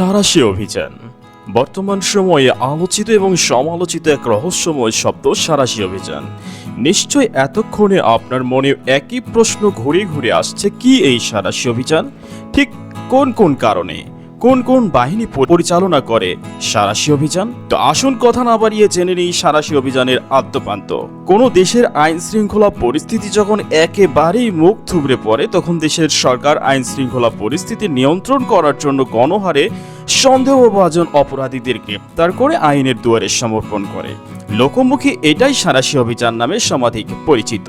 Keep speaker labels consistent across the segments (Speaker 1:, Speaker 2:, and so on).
Speaker 1: সারাশি অভিযান। বর্তমান সময়ে আলোচিত এবং সমালোচিত এক রহস্যময় শব্দ সারাশি অভিযান। নিশ্চয় এতক্ষণে আপনার মনে একই প্রশ্ন ঘুরে ঘুরে আসছে, কি এই সারাশি অভিযান? ঠিক কোন কোন কারণে? কোন কোন বাহিনী পরিচালনা করে? সারাশি অভিযান? তো আসুন কথা না বাড়িয়ে জেনে নিই সারাশি অভিযানের আদ্যপান্ত। কোনো দেশের আইন শৃঙ্খলা পরিস্থিতি যখন একেবারেই মুখ থুবড়ে পড়ে, তখন দেশের সরকার আইন শৃঙ্খলা পরিস্থিতি নিয়ন্ত্রণ করার জন্য গণহারে সন্দেহভাজন অপরাধীদের গ্রেপ্তার করে আইনের দুয়ারে সমর্পণ করে। লোকমুখী এটাই সারাশি অভিযান নামে সমাধিক পরিচিত।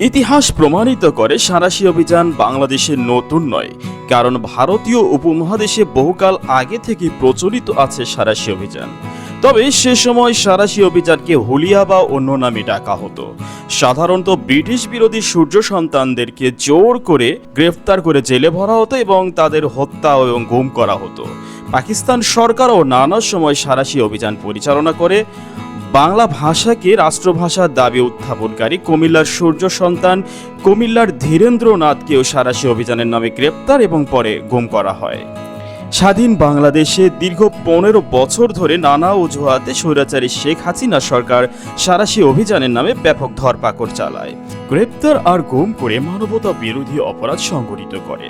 Speaker 1: ইতিহাস প্রমাণিত করে সারাশি অভিযান বাংলাদেশের নতুন নয় কারণ ভারতীয় উপমহাদেশে বহুকাল আগে থেকে প্রচলিত আছে সারাশি অভিযান। তবে সে সময় সারাশি অভিযানকে হুলিয়া বা অন্য নামে ডাকা হতো। সাধারণত ব্রিটিশ বিরোধী সূর্য সন্তানদেরকে জোর করে গ্রেফতার করে জেলে ভরা হতো এবং তাদের হত্যা এবং গুম করা হতো। পাকিস্তান সরকারও নানা সময় সারাশি অভিযান পরিচালনা করে বাংলা ভাষাকে রাষ্ট্রভাষার দাবি উত্থাপনকারী কুমিল্লার সূর্য সন্তান কুমিল্লার ধীরেন্দ্রনাথকেও সারাশি অভিযানের নামে গ্রেপ্তার এবং পরে গুম করা হয়। স্বাধীন বাংলাদেশে দীর্ঘ পনেরো বছর ধরে নানা অজুহাতে স্বৈরাচারী শেখ হাসিনা সরকার সারাশি অভিযানের নামে ব্যাপক ধরপাকড় চালায়। গ্রেপ্তার আর গুম করে মানবতা বিরোধী অপরাধ সংগঠিত করে।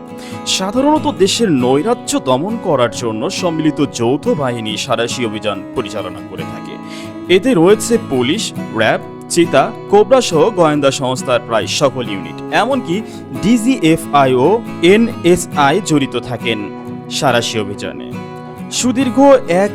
Speaker 1: সাধারণত দেশের নৈরাজ্য দমন করার জন্য সম্মিলিত যৌথ বাহিনী সারাশি অভিযান পরিচালনা করে থাকে। এতে রয়েছে পুলিশ, র্যাব, চিতা, কোবরা সহ গোয়েন্দা সংস্থার প্রায় সকল ইউনিট। এমনকি ডিজিএফআই ও এনএসআই জড়িত থাকেন। সারাশি অভিযানে। সুদীর্ঘ এক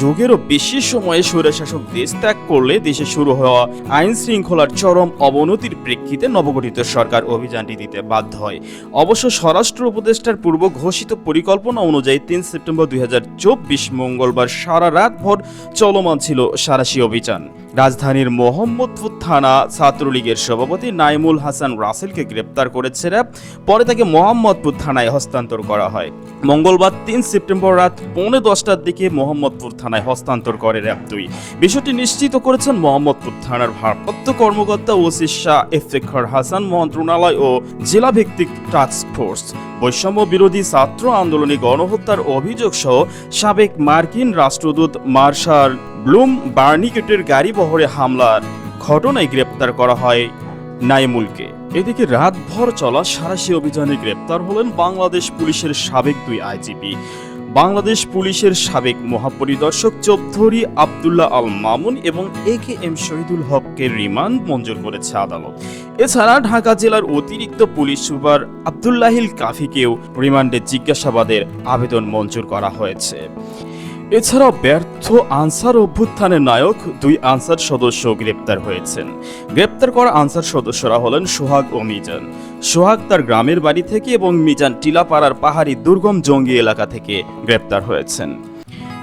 Speaker 1: যুগেরও বেশি সময়ে স্বৈরশাসক দেশ ত্যাগ করলে দেশে শুরু হওয়া আইন শৃঙ্খলার চরম অবনতির প্রেক্ষিতে নবগঠিত সরকার অভিযানটি দিতে বাধ্য হয়। অবশ্য স্বরাষ্ট্র উপদেষ্টার পূর্ব ঘোষিত পরিকল্পনা অনুযায়ী তিন সেপ্টেম্বর দুই হাজার চব্বিশ মঙ্গলবার সারা রাত ভর চলমান ছিল সারাশি অভিযান। রাজধানীর মোহাম্মদপুর থানা ছাত্রলীগের সভাপতি নাইমুল হাসান রাসেলকে গ্রেপ্তার করেছে র্যাব। পরে তাকে মোহাম্মদপুর থানায় হস্তান্তর করা হয়। মঙ্গলবার তিন সেপ্টেম্বর রাত পৌনে দশটার দিকে মোহাম্মদপুর থানায় হস্তান্তর করে র্যাব দুই। বিষয়টি নিশ্চিত করেছেন মোহাম্মদপুর থানার ভারপ্রাপ্ত কর্মকর্তা ওসি শাহ ইফতেখার হাসান, মন্ত্রণালয় ও জেলা ভিত্তিক টাস্ক ফোর্স বৈষম্য বিরোধী ছাত্র আন্দোলনে গণহত্যার অভিযোগ সহ সাবেক মার্কিন রাষ্ট্রদূত মার্শাল ব্লুম বার্নিকেটের গাড়ি বহরে হামলার ঘটনায় গ্রেপ্তার করা হয় নাইমুলকে। এদিকে রাতভর চলা সারাশি অভিযানে গ্রেপ্তার হলেন বাংলাদেশ পুলিশের সাবেক দুই আইজিপি। বাংলাদেশ পুলিশের সাবেক মহাপরিদর্শক চৌধুরী আবদুল্লাহ আল মামুন এবং এ কে এম শহীদুল হককে রিমান্ড মঞ্জুর করেছে আদালত। এছাড়া ঢাকা জেলার অতিরিক্ত পুলিশ সুপার আবদুল্লাহিল কাফিকেও রিমান্ডে জিজ্ঞাসাবাদের আবেদন মঞ্জুর করা হয়েছে। এছাড়াও ব্যর্থ আনসার অভ্যুত্থানের নায়ক দুই আনসার সদস্য গ্রেপ্তার হয়েছেন। গ্রেপ্তার করা আনসার সদস্যরা হলেন সোহাগ ও মিজান। সোহাগ তার গ্রামের বাড়ি থেকে এবং মিজান টিলাপাড়ার পাহাড়ি দুর্গম জঙ্গি এলাকা থেকে গ্রেপ্তার হয়েছেন।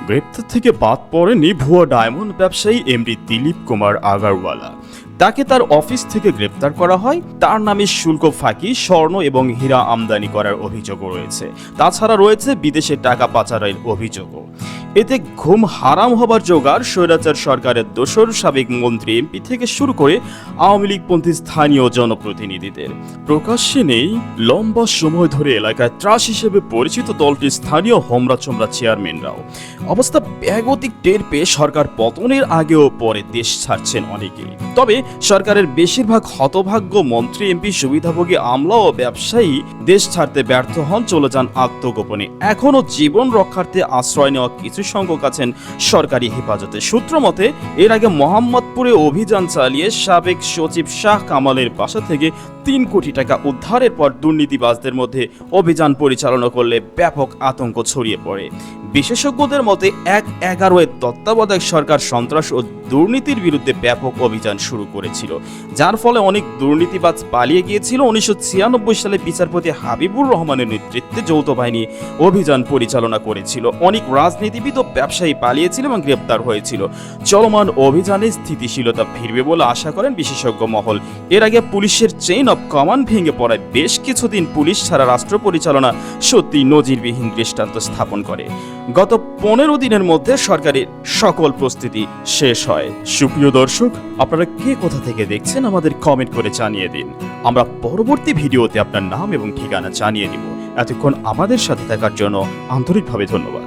Speaker 1: গ্রেপ্তার থেকে বাদ পড়েনি ভুয়া ডায়মন্ড ব্যবসায়ী এমডি দিলীপ কুমার আগারওয়ালা। তাকে তার অফিস থেকে গ্রেপ্তার করা হয়। তার নামে শুল্ক ফাঁকি, স্বর্ণ এবং হীরা আমদানি করার অভিযোগও রয়েছে। তাছাড়া রয়েছে বিদেশে টাকা পাচারের অভিযোগও। এতে ঘুম হারাম হবার জোগাড় স্বৈরাচার সরকারের দোসর সাবেক মন্ত্রী এমপি থেকে শুরু করে আওয়ামী লীগপন্থী স্থানীয় জনপ্রতিনিধিদের। প্রকাশ্যে নেই, লম্বা সময় ধরে এলাকায় ত্রাস হিসেবে পরিচিত দলটির স্থানীয় হোমরা চোমরা চেয়ারম্যানরাও। অবস্থা ব্যাগতিক টের পেয়ে সরকার পতনের আগেও পরে দেশ ছাড়ছেন অনেকেই। তবে সরকারের বেশিরভাগ হতভাগ্য মন্ত্রী এমপি সুবিধাভোগী আমলা ও ব্যবসায়ী দেশ ছাড়তে ব্যর্থ হন চলে যান আত্মগোপনে। এখনও জীবন রক্ষার্থে আশ্রয় নেওয়া কিছু সংখ্যক আছেন সরকারি হেফাজতে। সূত্র মতে, এর আগে মোহাম্মদপুরে অভিযান চালিয়ে সাবেক সচিব শাহ কামালের বাসা থেকে তিন কোটি টাকা উদ্ধারের পর দুর্নীতিবাজদের মধ্যে অভিযান পরিচালনা করলে ব্যাপক আতঙ্ক ছড়িয়ে পড়ে। বিশেষজ্ঞদের মতে, এক এগারোয়ের তত্ত্বাবধায়ক সরকার সন্ত্রাস ও দুর্নীতির বিরুদ্ধে ব্যাপক অভিযান শুরু করেছিল। যার ফলে অনেক দুর্নীতিবাজ পালিয়ে গিয়েছিল। উনিশশো ছিয়ানব্বই সালে বিচারপতি হাবিবুর রহমানের নেতৃত্বে যৌথ বাহিনী অভিযান পরিচালনা করেছিল। অনেক রাজনীতিবিদ ও ব্যবসায়ী পালিয়েছিল এবং গ্রেপ্তার হয়েছিল। চলমান অভিযানে স্থিতিশীলতা ফিরবে বলে আশা করেন বিশেষজ্ঞ মহল। এর আগে পুলিশের চেইন অফ কমান্ড ভেঙে পড়ায় বেশ কিছুদিন পুলিশ ছাড়া রাষ্ট্র পরিচালনা সত্যি নজিরবিহীন দৃষ্টান্ত স্থাপন করে। গত পনেরো দিনের মধ্যে সরকারের সকল প্রস্তুতি শেষ হয়। সুপ্রিয় দর্শক, আপনারা কে কোথা থেকে দেখছেন আমাদের কমেন্ট করে জানিয়ে দিন। আমরা পরবর্তী ভিডিওতে আপনার নাম এবং ঠিকানা জানিয়ে দিব। এতক্ষণ আমাদের সাথে থাকার জন্য আন্তরিকভাবে ধন্যবাদ।